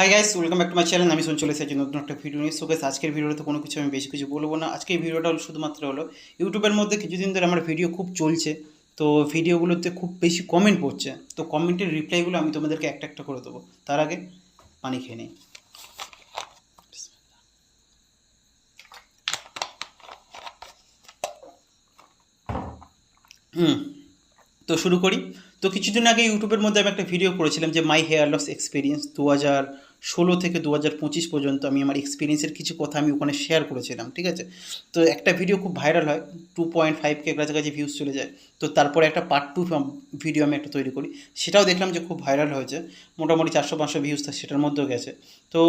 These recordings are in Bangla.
Hi guys welcome back to my channel আমি চলে এসেছি নতুন একটা ভিডিও নিয়ে। সো গাইস আজকের ভিডিওতে কোনো কিছু আমি বেশি কিছু বলব না। আজকের ভিডিওটা হলো শুধুমাত্র হলো ইউটিউবের মধ্যে কিছুদিন ধরে আমার ভিডিও খুব চলছে। তো ভিডিওগুলোতে খুব বেশি কমেন্ট পড়ছে। তো কমেন্টের রিপ্লাইগুলো আমি তোমাদেরকে একটা একটা করে দেবো। তার আগে পানি খেয়ে নিই। হুম, তো শুরু করি। তো কিছুদিন আগে ইউটিউবের মধ্যে আমি একটা ভিডিও করেছিলাম যে মাই হেয়ার লস এক্সপিরিয়েন্স দু হাজার ষোলো থেকে দু হাজার পঁচিশ পর্যন্ত আমি আমার এক্সপিরিয়েন্সের কিছু কথা আমি ওখানে শেয়ার করেছিলাম, ঠিক আছে? তো একটা ভিডিও খুব ভাইরাল হয় টু পয়েন্ট ফাইভ কে কাছাকাছি ভিউজ চলে যায়। তো তারপরে একটা পার্ট টু ভিডিও আমি একটা তৈরি করি। সেটাও দেখলাম যে খুব ভাইরাল হয়েছে, মোটামুটি চারশো পাঁচশো ভিউজ সেটার মধ্যেও গেছে। তো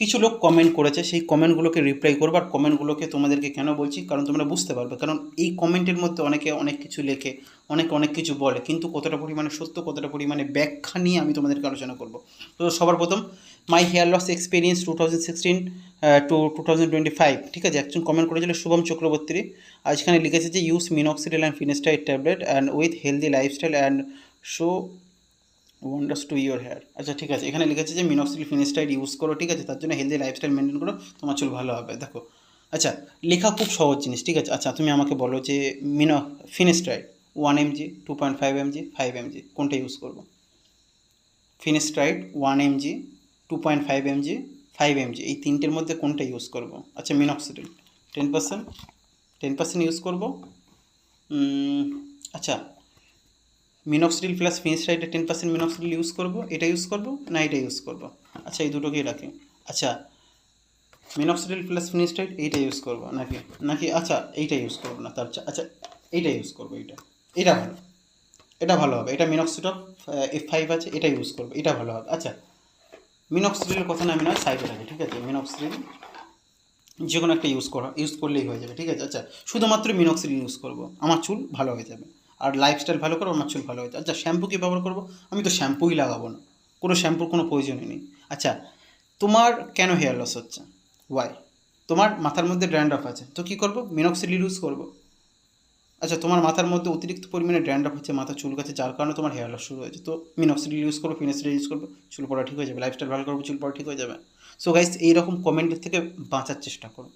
কিছু লোক কমেন্ট করেছে, সেই কমেন্টগুলোকে রিপ্লাই করব আর কমেন্টগুলোকে তোমাদেরকে কেন বলছি? কারণ তোমরা বুঝতে পারবে। কারণ এই কমেন্টের মধ্যে অনেকে অনেক কিছু লেখে, অনেকে অনেক কিছু বলে। কিন্তু কতটা পরিমাণে সত্য, কতটা পরিমাণে ব্যাখ্যা নিয়ে আমি তোমাদেরকে আলোচনা করব। তো সবার প্রথম my hair loss experience two thousand sixteen to two thousand twenty five ঠিক আছে? একজন কমেন্ট করেছিল শুভম চক্রবর্তী এখানে লিখেছে যে use minoxidil and finasteride tablet and with healthy lifestyle and show wonders to your hair আচ্ছা ঠিক আছে। এখানে লিখেছে যে মিনক্সিল ফিনিস্টাইড ইউজ করো, ঠিক আছে? তার জন্য হেলদি লাইফস্টাইল মেনটেন করো, তোমার চুল ভালো হবে, দেখো। আচ্ছা লেখা খুব সহজ জিনিস, ঠিক আছে? আচ্ছা তুমি আমাকে বলো যে mino finasteride one M G two point five M G five M G কোনটা ইউজ করব? Finasteride one M G two point five M G five M G এই তিনটের মধ্যে কোনটা ইউজ করব? আচ্ছা minoxidil ten percent ten percent use করব। আচ্ছা মিনক্সিডিল প্লাস ফিনিস্ট্রাইডে টেন পার্সেন্ট মিনক্সিডিল ইউজ করব, এটা ইউজ করব না এটা ইউজ করব? আচ্ছা এই দুটোকেই রাখি। আচ্ছা মিনক্সিডিল প্লাস ফিনিস্ট্রাইড এইটা ইউজ করব নাকি? নাকি আচ্ছা এইটা ইউজ করব না, তার আচ্ছা এইটা ইউজ করব, এইটা। এটা ভালো। এটা ভালো হবে। এটা মিনক্সিডল এফ ফাইভ আছে, এটা ইউজ করব, এটা ভালো হবে। আচ্ছা মিনক্সিডিলের কথা আমি না সাইডে রাখি, ঠিক আছে? মিনক্সিডিল যে কোনো একটা ইউজ করা ইউজ করলেই হয়ে যাবে, ঠিক আছে? আচ্ছা শুধুমাত্র মিনক্সিডিল ইউজ করব। আমার চুল ভালো হয়ে যাবে। আর লাইফস্টাইল ভালো করব আমার চুল ভালো হয়ে আচ্ছা শ্যাম্পু কী ব্যবহার করব? আমি তো শ্যাম্পুই লাগাবো না। কোনো শ্যাম্পুর কোনো প্রয়োজনই নেই। আচ্ছা তোমার কেন হেয়ার লস হচ্ছে? ওয়াই তোমার মাথার মধ্যে ড্র্যান্ড্রফ আছে। তো কী করব? মিনক্সিডিল ইউজ করব। আচ্ছা তোমার মাথার মধ্যে অতিরিক্ত পরিমাণে ড্যান্ড্রফ হচ্ছে মাথা, চুল গাছে যার কারণে তোমার হেয়ার লস শুরু হয়েছে। তো মিনক্সিডিল ইউজ করব ফিনাক্সিডিল ইউজ করব, চুল পড়া ঠিক হয়ে যাবে। লাইফস্টাইল ভালো করব, চুল পড়া ঠিক হয়ে যাবে। সো গাইস এইরকম কমেন্টের থেকে বাঁচার চেষ্টা করো।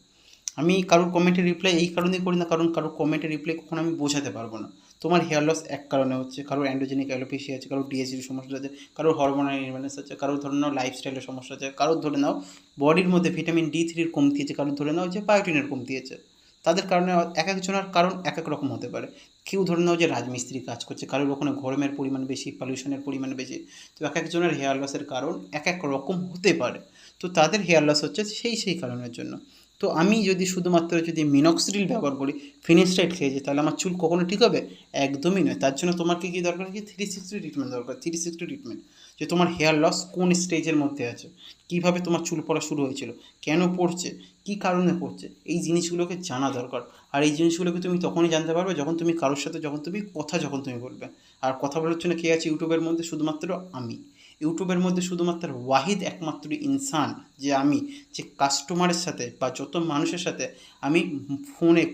আমি কারোর কমেন্টের রিপ্লাই এই কারণেই করি না, কারণ কারোর কমেন্টের রিপ্লাই কখনো আমি বোঝাতে পারব না। তোমার হেয়ার লস এক কারণে হচ্ছে, কারোর অ্যান্ড্রোজেনিক অ্যালোপেশিয়া আছে, কারোর ডিএসির সমস্যা আছে, কারোর হরমোনাল ইনভ্যালেন্স আছে, কারোর ধরে নাও লাইফস্টাইলের সমস্যা আছে, কারোর ধরে নাও বডির মধ্যে ভিটামিন ডি থ্রির কমতি আছে, কারোর ধরে নাও যে বায়োটিনের কমতি আছে। তাদের কারণে এক একজনের কারণ এক এক রকম হতে পারে। কেউ ধরে নাও যে রাজমিস্ত্রি কাজ করছে, কারোর ওখানে গরমের পরিমাণ বেশি পলিউশনের পরিমাণ বেশি, তো এক একজনের হেয়ার লসের কারণ এক এক রকম হতে পারে। তো তাদের হেয়ার লস হচ্ছে সেই সেই কারণের জন্য। তো আমি যদি শুধুমাত্র যদি মিনক্সিডিল ব্যবহার করি ফিনিস্টাইড খেয়ে যাই, তাহলে আমার চুল কখনো ঠিক হবে? একদমই নয়। তার জন্য তোমাকে কী দরকার কি থ্রি সিক্সটি ট্রিটমেন্ট দরকার। থ্রি সিক্সটি ট্রিটমেন্ট যে তোমার হেয়ার লস কোন স্টেজের মধ্যে আছে? কীভাবে তোমার চুল পড়া শুরু হয়েছিল? কেন পড়ছে? কী কারণে পড়ছে? এই জিনিসগুলোকে জানা দরকার। আর এই জিনিসগুলোকে তুমি তখনই জানতে পারবে যখন তুমি কারোর সাথে, যখন তুমি কথা, যখন তুমি বলবে। আর কথা বলার জন্য কে আছে? ইউটিউবের মধ্যে শুধুমাত্র আমি। ইউটিউবের মধ্যে শুধুমাত্র ওয়াহিদ একমাত্র ইনসান যে আমি, যে কাস্টমারের সাথে বা যত মানুষের সাথে আমি ফোনে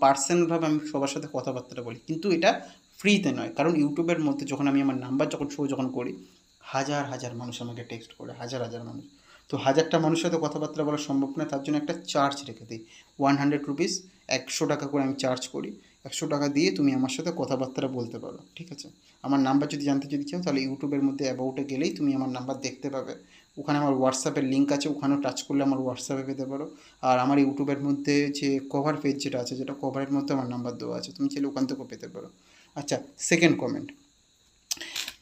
পার্সোনালভাবে আমি সবার সাথে কথাবার্তা বলি। কিন্তু এটা ফ্রিতে নয়। কারণ ইউটিউবের মধ্যে যখন আমি আমার নাম্বার যখন শো যখন করি, হাজার হাজার মানুষ আমাকে টেক্সট করে, হাজার হাজার মানুষ। তো হাজারটা মানুষের সাথে কথাবার্তা বলা সম্ভব না, তার জন্য একটা চার্জ রেখে দিই। ওয়ান হান্ড্রেড রুপিস একশো টাকা করে আমি চার্জ করি। একশো টাকা দিয়ে তুমি আমার সাথে কথাবার্তা বলতে পারো, ঠিক আছে? আমার নাম্বার যদি জানতে যদি চাও, তাহলে ইউটিউবের মধ্যে অ্যাবাউটে গেলেই তুমি আমার নাম্বার দেখতে পাবে। ওখানে আমার হোয়াটসঅ্যাপের লিঙ্ক আছে, ওখানেও টাচ করলে আমার হোয়াটসঅ্যাপে পেতে পারো। আর আমার ইউটিউবের মধ্যে যে কভার পেজ যেটা আছে, যেটা কভারের মধ্যে আমার নাম্বার দেওয়া আছে, তুমি চাইলে ওখান থেকেও পেতে পারো। আচ্ছা second comment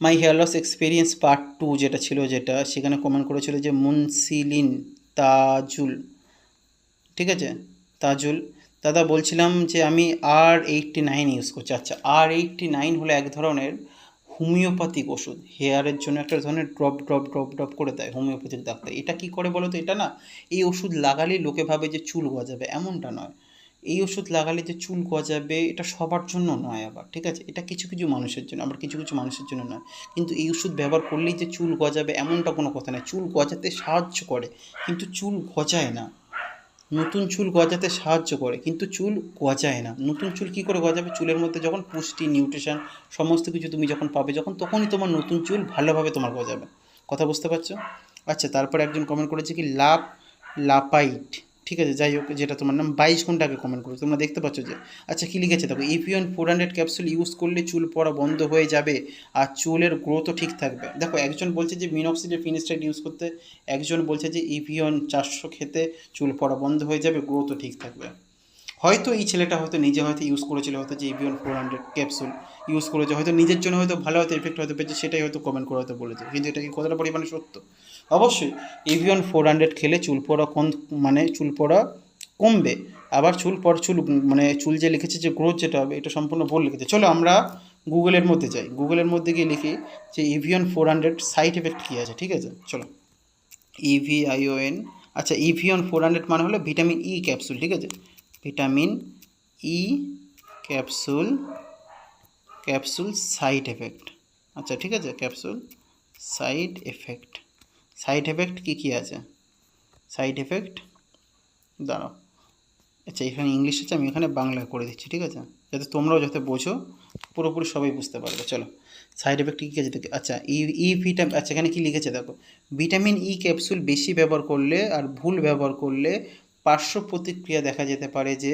my hair loss experience part two যেটা ছিল, যেটা সেখানে কমেন্ট করেছিল যে মুনসিলিন তাজুল, ঠিক আছে? তাজুল দাদা বলছিলাম যে আমি আর এইটটি নাইন ইউজ করছি। আচ্ছা আর এইটটি নাইন হলো এক ধরনের হোমিওপ্যাথিক ওষুধ। হেয়ারের জন্য একটা ধরনের ড্রপ ড্রপ ড্রপ ড্রপ করে দেয় হোমিওপ্যাথিক ডাক্তার। এটা কি করে বলো তো? এটা না, এই ওষুধ লাগালেই লোকে ভাবে যে চুল গজাবে। এমনটা নয়। এই ওষুধ লাগালে যে চুল গজাবে, এটা সবার জন্য নয় আবার, ঠিক আছে? এটা কিছু কিছু মানুষের জন্য, আবার কিছু কিছু মানুষের জন্য নয়। কিন্তু এই ওষুধ ব্যবহার করলেই যে চুল গজাবে, এমনটা কোনো কথা নয়। চুল গজাতে সাহায্য করে, কিন্তু চুল গজায় না। নতুন চুল গজাতে সাহায্য করে, কিন্তু চুল গজায় না। নতুন চুল কী করে গজাবে? চুলের মধ্যে যখন পুষ্টি নিউট্রিশন সমস্ত কিছু তুমি যখন পাবে, যখন তখনই তোমার নতুন চুল ভালোভাবে তোমার গজাবে। কথা বুঝতে পারছ? আচ্ছা তারপরে একজন কমেন্ট করেছে কি লাভ লাপাইট। ঠিক আছে, যাই হোক, যেটা তোমার নাম, বাইশ ঘণ্টা আগে কমেন্ট করেছে তোমরা দেখতে পাচ্ছ যে আচ্ছা কী লিখেছে? দেখো Evion four hundred capsule use করলে চুল পড়া বন্ধ হয়ে যাবে আর চুলের গ্রোথও ঠিক থাকবে। দেখো, একজন বলছে যে মিনক্সিডের ফিনিস্টাইড ইউজ করতে, একজন বলছে যে ইপিওন চারশো খেতে চুল পড়া বন্ধ হয়ে যাবে গ্রোথও ঠিক থাকবে। হয়তো এই ছেলেটা হয়তো নিজে হয়তো ইউজ করেছিল, হয়তো যে Evion four hundred capsule use করেছে, হয়তো নিজের জন্য হয়তো ভালো হয়তো এফেক্ট হয়তো পেয়েছে, সেটাই হয়তো কমেন্ট করে হয়তো বলেছে। কিন্তু এটা কি কতটা পরিমাণে সত্য? অবশ্যই। ইভিয়ন ফোর হান্ড্রেড খেলে চুল পড়া কম মানে চুল পড়া কমবে। আবার চুল পর চুল মানে চুল যে লিখেছে যে গ্রোথ যেটা হবে, এটা সম্পূর্ণ ভুল লিখেছে। চলো আমরা গুগলের মধ্যে যাই। গুগলের মধ্যে গিয়ে লিখি যে Evion four hundred side effect কী আছে, ঠিক আছে? চলো। E ইভিআইওএন আচ্ছা ইভিয়ন ফোর হান্ড্রেড মানে হলো ভিটামিন ই ক্যাপসুল ঠিক আছে? Vitamin E capsule capsule side effect আচ্ছা ঠিক আছে? Capsule side effect side effect কী কী আছে? Side effect? দাঁড়াও। আচ্ছা এখানে ইংলিশ আছে, আমি এখানে বাংলা করে দিচ্ছি, ঠিক আছে? যাতে তোমরাও যাতে বোঝো, পুরোপুরি সবাই বুঝতে পারবে, চলো। সাইড এফেক্ট কী আছে আচ্ছা ই ই ভিটামিন আচ্ছা এখানে কী লিখেছে দেখো? ভিটামিন ই ক্যাপসুল বেশি ব্যবহার করলে আর ভুল ব্যবহার করলে পার্শ্ব প্রতিক্রিয়া দেখা যেতে পারে যে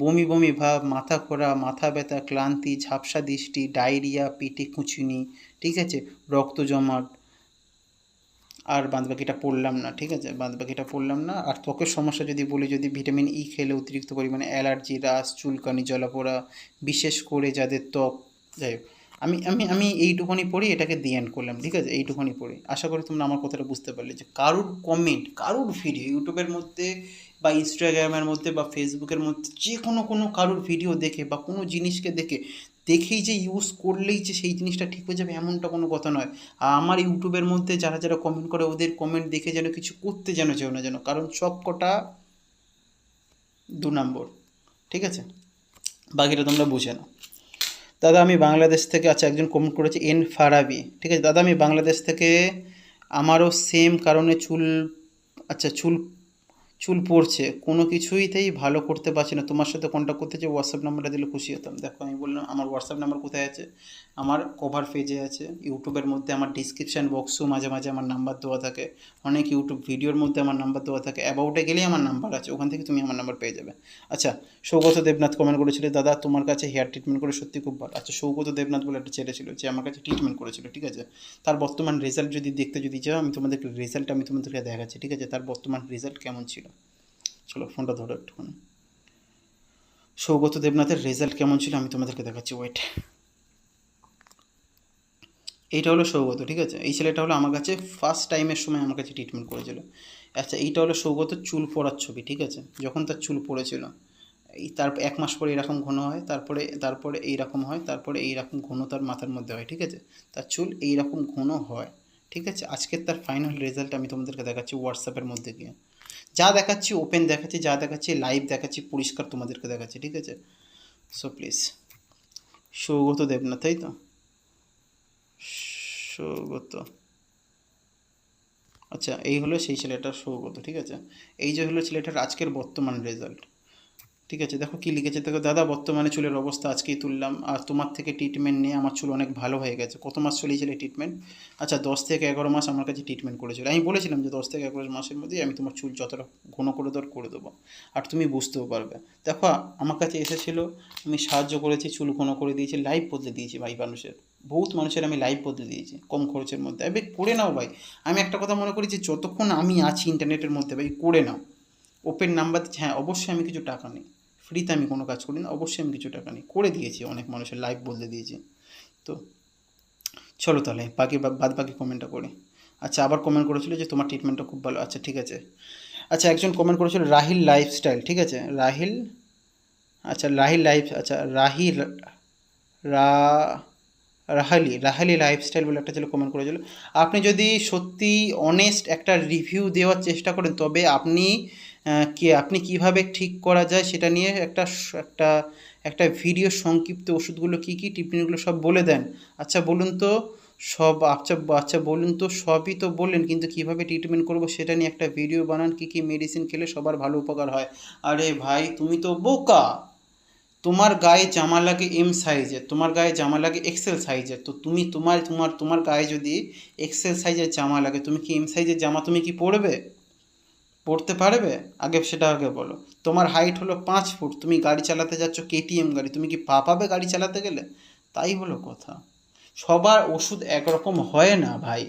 বমি বমি ভাব, মাথা খোরা মাথা ব্যথা, ক্লান্তি, ঝাপসা দৃষ্টি, ডায়রিয়া, পেটে কুচুনি, ঠিক আছে? রক্ত জমাট আর বাদবাকিটা পড়লাম না, ঠিক আছে? বাদবাকিটা পড়লাম না। আর ত্বকের সমস্যা যদি বলি, যদি ভিটামিন ই খেলে অতিরিক্ত পরিমাণে অ্যালার্জি, রাস, চুলকানি, জলাপোড়া, বিশেষ করে যাদের ত্বক যাই আমি আমি আমি এইটুকুনি পড়ি, এটাকে দিয়ে এন্ড করলাম, ঠিক আছে? এইটুকুনি পড়ি। আশা করি তোমরা আমার কথাটা বুঝতে পারলে যে কারুর কমেন্ট কারুর ভিডিও ইউটিউবের মধ্যে বা ইনস্টাগ্রামের মধ্যে বা ফেসবুকের মধ্যে যে কোনো কোনো কারুর ভিডিও দেখে বা কোনো জিনিসকে দেখে দেখেই যে ইউজ করলেই যে সেই জিনিসটা ঠিক হয়ে যাবে এমনটা কোনো কথা নয়। আর আমার ইউটিউবের মধ্যে যারা যারা কমেন্ট করে ওদের কমেন্ট দেখে যেন কিছু করতে যেন যেও না যেন। কারণ সব কটা দু নম্বর ঠিক আছে? বাকিটা তোমরা বুঝে নাও। দাদা, আমি বাংলাদেশ থেকে আচ্ছা একজন কমেন্ট করেছে, এন ফারাবি, ঠিক আছে? দাদা, আমি বাংলাদেশ থেকে, আমারও সেম কারণে চুল আচ্ছা চুল চুল পড়ছে, কোনো কিছুইতেই ভালো করতে পারছি না। তোমার সাথে কন্ট্যাক্ট করতে যে হোয়াটসঅ্যাপ নাম্বারটা দিলে খুশি হতাম। দেখো, আমি বললাম, আমার হোয়াটসঅ্যাপ নাম্বার কোথায় আছে? আমার কভার পেজে আছে। ইউটিউবের মধ্যে আমার ডিসক্রিপশান বক্সও মাঝে মাঝে আমার নাম্বার দেওয়া থাকে। অনেক ইউটিউব ভিডিওর মধ্যে আমার নাম্বার দেওয়া থাকে। অ্যাবাউটে গেলেই আমার নাম্বার আছে। ওখান থেকে তুমি আমার নাম্বার পেয়ে যাবে। আচ্ছা সৌগত দেবনাথ কমেন্ট করেছিল, দাদা, তোমার কাছে হেয়ার ট্রিটমেন্ট করে সত্যি খুব ভালো। আচ্ছা সৌগত দেবনাথ বলে একটা ছেলে ছিল, যে আমার কাছে ট্রিটমেন্ট করেছিল, ঠিক আছে? তার বর্তমান রেজাল্ট যদি দেখতে যদি যাও আমি তোমাদেরকে রেজাল্ট আমি তোমাদেরকে দেখাচ্ছি, ঠিক আছে? তার বর্তমান রেজাল্ট কেমন ছিল? চলো ফোনটা ধরো একটুখানি। সৌগত দেবনাথের রেজাল্ট কেমন ছিল আমি তোমাদেরকে দেখাচ্ছি ওয়েট এইটা হলো সৌগত, ঠিক আছে? এই ছেলেটা হলো আমার কাছে ফার্স্ট টাইমের সময় আমার কাছে ট্রিটমেন্ট করেছিল। আচ্ছা এইটা হলো সৌগত চুল পড়ার ছবি, ঠিক আছে? যখন তার চুল পড়েছিল। এই তার এক মাস পরে এরকম ঘন হয়, তারপরে তারপরে এইরকম হয়, তারপরে এইরকম ঘন তার মাথার মধ্যে হয়, ঠিক আছে? তার চুল এইরকম ঘন হয়, ঠিক আছে? আজকের তার ফাইনাল রেজাল্ট আমি তোমাদেরকে দেখাচ্ছি হোয়াটসঅ্যাপের মধ্যে গিয়ে। যা দেখাচ্ছি ওপেন দেখাচ্ছি, যা দেখাচ্ছি লাইভ দেখাচ্ছি, পরিষ্কার তোমাদেরকে দেখাচ্ছি, ঠিক আছে? সো প্লিজ সৌগত দেবনাথ, তাই তো? সৌগত। আচ্ছা এই হলো সেই ছেলেটার সৌগত, ঠিক আছে? এই যে হলো ছেলেটার আজকের বর্তমান রেজাল্ট ঠিক আছে, দেখো কী লিখেছে, দেখো, দাদা, বর্তমানে চুলের অবস্থা আজকেই তুললাম, আর তোমার থেকে ট্রিটমেন্ট নিয়ে আমার চুল অনেক ভালো হয়ে গেছে। কত মাস চলেছিল ট্রিটমেন্ট আচ্ছা দশ থেকে এগারো মাস আমার কাছে ট্রিটমেন্ট করেছিল। আমি বলেছিলাম যে দশ থেকে এগারো মাসের মধ্যেই আমি তোমার চুল যতটা ঘন করে দর করে দেবো। আর তুমি বুঝতেও পারবে। দেখো, আমার কাছে এসেছিল, আমি সাহায্য করেছি, চুল ঘন করে দিয়েছি লাইভ বদলে দিয়েছি ভাই মানুষের। বহুত মানুষের আমি লাইভ বদলে দিয়েছি, কম খরচের মধ্যে। এবার করে নাও ভাই। আমি একটা কথা মনে করি যে যতক্ষণ আমি আছি ইন্টারনেটের মধ্যে ভাই, করে নাও। ওপেন নাম্বার হ্যাঁ অবশ্যই আমি কিছু টাকা নিই। ফ্রিতে আমি কোনো কাজ করি না অবশ্যই আমি কিছু টাকা নিই করে দিয়েছি, অনেক মানুষের লাইভ বদলে দিয়েছি। তো চলো তাহলে, বাকি বাদ বাকি কমেন্টটা করি। আচ্ছা আবার কমেন্ট করেছিল যে তোমার ট্রিটমেন্টটা খুব ভালো। আচ্ছা ঠিক আছে। আচ্ছা একজন কমেন্ট করেছিল রাহিল লাইফস্টাইল ঠিক আছে? রাহিল আচ্ছা রাহিল লাইফ আচ্ছা রাহি রা, রাহালি রাহালি লাইফস্টাইল বলে একটা ছেলে কমেন্ট করেছিল। আপনি যদি সত্যি অনেস্ট একটা রিভিউ দেওয়ার চেষ্টা করেন, তবে আপনি কি, আপনি কীভাবে ঠিক করা যায় সেটা নিয়ে একটা একটা একটা ভিডিও সংক্ষিপ্ত ওষুধগুলো কী কী টিপ্পণীগুলো সব বলে দেন। আচ্ছা বলুন তো, সব আচ্ছা আচ্ছা বলুন তো, সবই তো বললেন, কিন্তু কীভাবে ট্রিটমেন্ট করব সেটা নিয়ে একটা ভিডিও বানান, কী কী মেডিসিন খেলে সবার ভালো উপকার হয়। আরে ভাই, তুমি তো বোকা! তোমার গায়ে জামা লাগে এম সাইজের তোমার গায়ে জামা লাগে এক্সেল সাইজের তো তুমি তোমার তোমার তোমার গায়ে যদি এক্সেল সাইজের জামা লাগে, তুমি কি এম সাইজের জামা তুমি কি পরবে? পড়তে পারবে? আগে সেটা আগে বলো। তোমার হাইট হলো পাঁচ ফুট, তুমি গাড়ি চালাতে যাচ্ছ কেটিএম গাড়ি, তুমি কি পা পাবে গাড়ি চালাতে গেলে? তাই হলো কথা। সবার ওষুধ একরকম হয় না ভাই।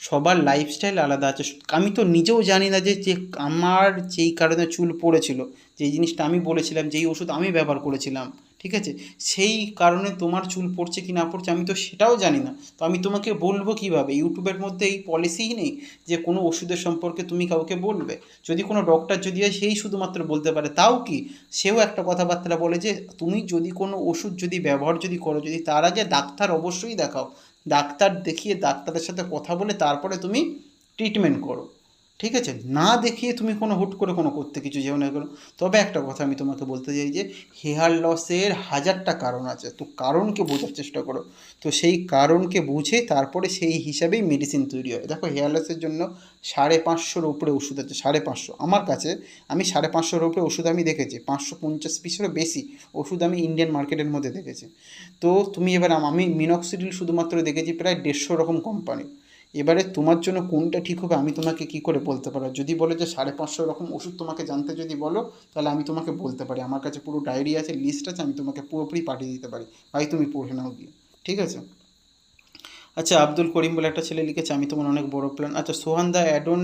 সবার লাইফস্টাইল আলাদা আছে। আমি তো নিজেও জানি না যে যে আমার যেই কারণে চুল পড়েছিল যেই জিনিসটা আমি বলেছিলাম, যেই ওষুধ আমি ব্যবহার করেছিলাম ঠিক আছে? সেই কারণে তোমার চুল পড়ছে কি না পড়ছে আমি তো সেটাও জানি না। তো আমি তোমাকে বলব কীভাবে? ইউটিউবের মধ্যে এই পলিসিই নেই যে কোনো ওষুধের সম্পর্কে তুমি কাউকে বলবে। যদি কোনো ডক্টর যদি হয়, সেই শুধুমাত্র বলতে পারে। তাও কি? সেও একটা কথাবার্তা বলে যে, তুমি যদি কোনো ওষুধ যদি ব্যবহার যদি করো, যদি তার আগে ডাক্তার অবশ্যই দেখাও। ডাক্তার দেখিয়ে ডাক্তারের সাথে কথা বলে তারপরে তুমি ট্রিটমেন্ট করো। ঠিক আছে? না দেখিয়ে তুমি কোনো হুট করে কোনো করতে কিছু যেও না তবে একটা কথা আমি তোমাকে বলতে চাই যে, হেয়ার লসের হাজারটা কারণ আছে। তো কারণকে বোঝার চেষ্টা করো। তো সেই কারণকে বুঝে তারপরে সেই হিসাবেই মেডিসিন তৈরি হয়। দেখো, হেয়ার লসের জন্য সাড়ে পাঁচশোর উপরে ওষুধ আছে, সাড়ে পাঁচশো। আমার কাছে, আমি সাড়ে পাঁচশোর উপরে ওষুধ আমি দেখেছি, পাঁচশো পঞ্চাশ পিসেরও বেশি ওষুধ আমি ইন্ডিয়ান মার্কেটের মধ্যে দেখেছি। তো তুমি এবার আমি মিনক্সিডিল শুধুমাত্র দেখেছি প্রায় দেড়শো রকম কোম্পানি এবারে তোমার জন্য কোনটা ঠিক হবে আমি তোমাকে কি করে বলতে পারো যদি বলো যে সাড়ে পাঁচশো রকম ওষুধ তোমাকে জানতে যদি বলো, তাহলে আমি তোমাকে বলতে পারি। আমার কাছে পুরো ডায়েরি আছে লিস্ট আছে, আমি তোমাকে পুরোপুরি পাঠিয়ে দিতে পারি। ভাই, তুমি পড়ে নাও গিয়ে। ঠিক আছে? আচ্ছা আব্দুল করিম বলে একটা ছেলে লিখেছে, আমি তোমার অনেক বড় প্ল্যান আচ্ছা সোহান দা অ্যাডন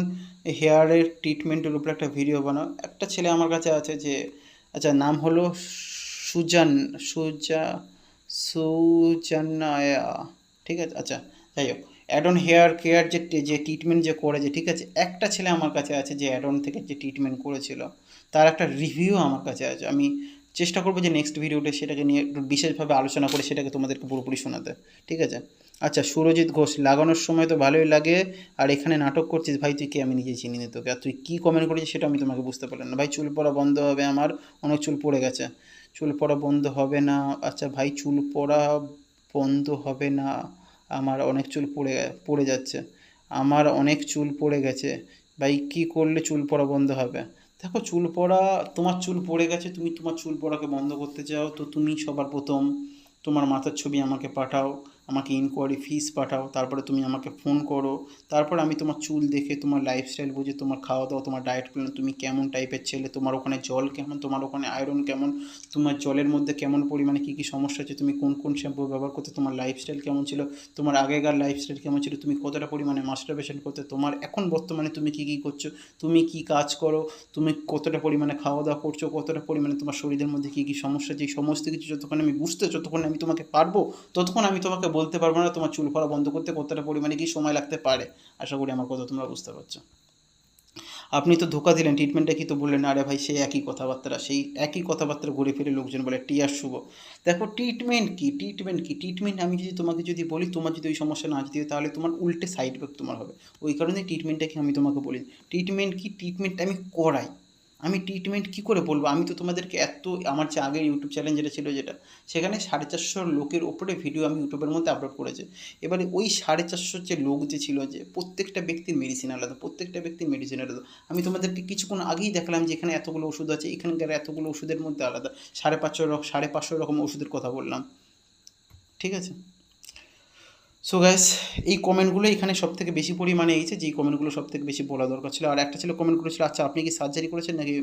হেয়ারের ট্রিটমেন্টের উপরে একটা ভিডিও বানাও। একটা ছেলে আমার কাছে আছে যে আচ্ছা নাম হলো সুজান, সুজা, সুজানায়া। ঠিক আছে? আচ্ছা যাই হোক। অ্যাডন হেয়ার কেয়ার যে যে ট্রিটমেন্ট যে করেছে, ঠিক আছে? একটা ছেলে আমার কাছে আছে যে অ্যাডন থেকে যে ট্রিটমেন্ট করেছিল, তার একটা রিভিউ আমার কাছে আছে। আমি চেষ্টা করব যে নেক্সট ভিডিওতে সেটাকে নিয়ে একটু বিশেষভাবে আলোচনা করে সেটাকে তোমাদেরকে পুরোপুরি শোনাতে, ঠিক আছে? আচ্ছা সুরজিৎ ঘোষ, লাগানোর সময় তো ভালোই লাগে, আর এখানে নাটক করছিস, ভাই তুই কে, আমি নিজে চিনি না তোকে, আর তুই কী কমেন্ট করেছিস সেটা আমি তোমাকে বুঝতে পারলাম না। ভাই, চুল পড়া বন্ধ হবে আমার, অনেক চুল পড়ে গেছে। চুল পড়া বন্ধ হবে না আচ্ছা ভাই, চুল পড়া বন্ধ হবে না। আমার অনেক চুল পড়ে পড়ে যাচ্ছে। আমার অনেক চুল পড়ে গেছে। ভাই, কী করলে চুল পড়া বন্ধ হবে? দেখো, চুল পড়া, তোমার চুল পড়ে গেছে, তুমি তোমার চুল পড়াকে বন্ধ করতে চাও, তো তুমি সবার প্রথম তোমার মাথার ছবি আমাকে পাঠাও। আমাকে ইনকোয়ারি ফিস পাঠাও, তারপরে তুমি আমাকে ফোন করো, তারপরে আমি তোমার চুল দেখে, তোমার লাইফস্টাইল বুঝে, তোমার খাওয়া দাওয়া তোমার ডায়েট প্ল্যান তুমি কেমন টাইপের ছেলে, তোমার ওখানে জল কেমন, তোমার ওখানে আয়রন কেমন, তোমার জলের মধ্যে কেমন পরিমাণে কী কী সমস্যা আছে তুমি কোন কোন শ্যাম্পু ব্যবহার করতে, তোমার লাইফস্টাইল কেমন ছিল, তোমার আগেকার লাইফস্টাইল কেমন ছিল, তুমি কতটা পরিমাণে মাস্টারবেশন করতে, তোমার এখন বর্তমানে তুমি কী কী করছ, তুমি কী কাজ করো, তুমি কতটা পরিমাণে খাওয়া দাওয়া করছ, কতটা পরিমাণে তোমার শরীরের মধ্যে কী কী সমস্যা আছে সমস্ত কিছু যতক্ষণ আমি বুঝতে, যতক্ষণ আমি তোমাকে পারব, ততক্ষণ আমি তোমাকে বলতে পারব না, তোমার চুল পড়া বন্ধ করতে কতটা পরিমাণে কি সময় লাগতে পারে? আশা করি আমার কথা তোমরা বুঝতে পারছ। আপনি তো ধোকা দিলেন ট্রিটমেন্টটা কি তো বললেন, আরে ভাই সেই একই কথাবার্তা, সেই একই কথাবার্তা ঘুরে ফিরে লোকজন বলে টিয়ার শুভ। দেখো ট্রিটমেন্ট কি? ট্রিটমেন্ট কি? ট্রিটমেন্ট আমি যদি তোমাকে যদি বলি, তোমার যদি ওই সমস্যা না যদি তাহলে তোমার উল্টে সাইড এফেক্ট তোমার হবে। ওই কারণে ট্রিটমেন্টটাকে আমি তোমাকে বলি। ট্রিটমেন্ট কি? ট্রিটমেন্ট আমি করাই। আমি ট্রিটমেন্ট কী করে বলব? আমি তো তোমাদেরকে এত, আমার যে আগের ইউটিউব চ্যানেল যেটা ছিল যেটা, সেখানে সাড়ে চারশো লোকের ওপরে ভিডিও আমি ইউটিউবের মধ্যে আপলোড করেছি। এবারে ওই সাড়ে চারশোর যে লোক যে ছিল যে, প্রত্যেকটা ব্যক্তির মেডিসিন আলাদা, প্রত্যেকটা ব্যক্তির মেডিসিন আলাদা। আমি তোমাদেরকে কিছুক্ষণ আগেই দেখলাম যে এখানে এতগুলো ওষুধ আছে, এখানকার এতগুলো ওষুধের মধ্যে আলাদা। সাড়ে পাঁচশো সাড়ে পাঁচশো রকম ওষুধের কথা বললাম। ঠিক আছে? সো গ্যাস এই কমেন্টগুলো এখানে সব থেকে বেশি পরিমাণে এইছে যে কমেন্টগুলো সব থেকে বেশি বলা দরকার ছিল। আর একটা ছিল কমেন্ট করেছিল আচ্ছা আপনি কি সার্জারি করেছেন নাকি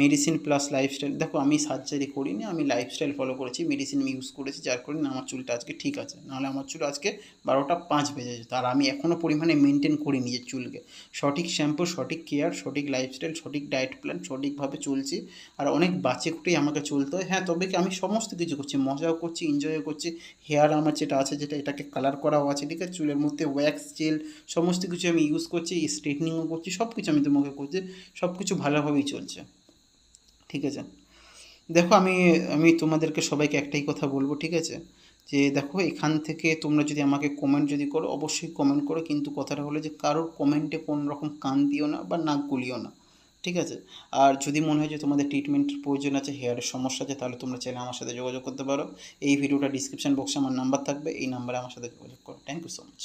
মেডিসিন প্লাস লাইফস্টাইল দেখো, আমি সার্জারি করিনি, আমি লাইফস্টাইল ফলো করেছি মেডিসিন আমি ইউজ করেছি, যার কারণে আমার চুলটা আজকে ঠিক আছে। নাহলে আমার চুল আজকে বারোটা পাঁচ বেজে যেত, আর আমি এখনও পরিমাণে মেনটেন করি নিজের চুলকে। সঠিক শ্যাম্পু সঠিক কেয়ার সঠিক লাইফস্টাইল সঠিক ডায়েট প্ল্যান সঠিকভাবে চলছি, আর অনেক বাঁচে খুঁটেই আমাকে চলতে হয়। হ্যাঁ তবে কি আমি সমস্ত কিছু করছি, মজাও করছি এনজয়ও করছি হেয়ার আমার যেটা আছে, যেটা এটাকে কালার করাও আছে, ঠিক আছে? চুলের মধ্যে ওয়্যাক্স জেল সমস্ত কিছু আমি ইউজ করছি স্ট্রেটনিংও করছি সব কিছু আমি তোমাকে করছি সব কিছু ভালোভাবেই চলছে। ঠিক আছে? দেখো আমি আমি তোমাদেরকে সবাইকে একটাই কথা বলব, ঠিক আছে? যে দেখো, এখান থেকে তোমরা যদি আমাকে কমেন্ট যদি করো, অবশ্যই কমেন্ট করো, কিন্তু কথাটা হলো যে কারোর কমেন্টে কোনো রকম কান দিও না বা নাক গুলিও না, ঠিক আছে? আর যদি মনে হয় যে তোমাদের ট্রিটমেন্টের প্রয়োজন আছে হেয়ারের সমস্যা আছে, তাহলে তোমরা চাইলে আমার সাথে যোগাযোগ করতে পারো। এই ভিডিওটা ডিসক্রিপশন বক্সে আমার নাম্বার থাকবে, এই নাম্বারে আমার সাথে যোগাযোগ করো। Thank you so much